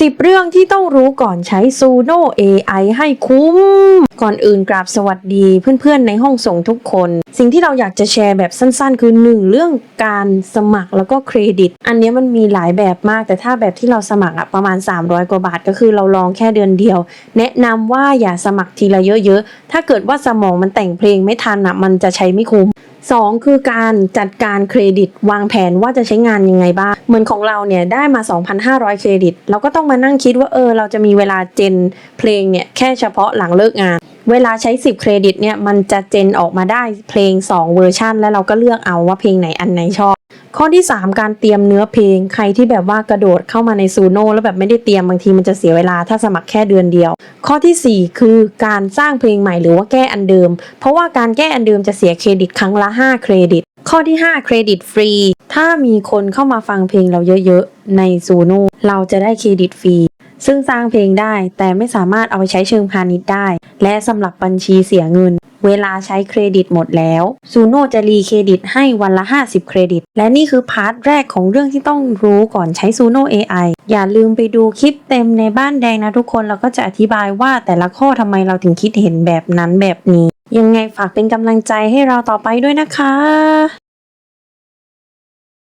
10 เรื่องที่ต้องรู้ก่อนใช้ Suno AI ให้คุ้ม ก่อนอื่นกราบสวัสดีเพื่อนๆในห้องส่งทุกคน สิ่งที่เราอยากจะแชร์แบบสั้นๆ คือ 1 เรื่องการสมัครแล้วก็เครดิต อันนี้มันมีหลายแบบมาก แต่ถ้าแบบที่เราสมัครอะประมาณ 300 กว่าบาท ก็คือเราลองแค่เดือนเดียว แนะนำว่าอย่าสมัครทีละเยอะๆ ถ้าเกิดว่าสมองมันแต่งเพลงไม่ทันอะมันจะใช้ไม่คุ้ม สองคือการจัดการเครดิตวางแผนว่าจะใช้งานยังไงบ้าง เหมือนของเราเนี่ยได้มา 2,500 เครดิต เราก็ต้องมานั่งคิดว่าเออเราจะมีเวลาเจนเพลงเนี่ยแค่เฉพาะหลังเลิกงาน เวลาใช้ 10 เครดิตเนี่ยมันจะเจนออกมาได้เพลง 2 เวอร์ชันแล้วเราก็เลือกเอาว่าเพลงไหนอันไหนชอบ ข้อที่ 3 การเตรียมเนื้อเพลง ใครที่แบบว่ากระโดดเข้ามาในซูโน่แล้วแบบไม่ได้เตรียมบางทีมันจะเสียเวลาถ้าสมัครแค่เดือนเดียว ข้อทีสี่ 4 คือการสร้างเพลงใหม่หรือว่าแก้อันเดิม เพราะว่าการแก้อันเดิมจะเสียเครดิตครั้งละ 5 เครดิต ข้อที่ 5 เครดิตฟรี ถ้ามีคนเข้ามาฟังเพลงเราเยอะๆในซูโน่เราจะได้เครดิตฟรีซึ่งสร้างเพลงได้แต่ไม่สามารถเอาไปใช้เชิงพาณิชย์ได้ และสำหรับบัญชีเสียเงิน เวลาใช้เครดิตหมดแล้วซูโน่จะรีเครดิตให้วันละ 50 เครดิต และนี่คือพาร์ทแรกของเรื่องที่ต้องรู้ก่อนใช้ซูโน่ AI อย่าลืมไปดูคลิปเต็มในบ้านแดงนะทุกคนเราก็จะอธิบายว่าแต่ละข้อทำไมเราถึงคิดเห็นแบบนั้นแบบนี้ ยังไงฝากเป็นกำลังใจให้เราต่อไปด้วยนะคะ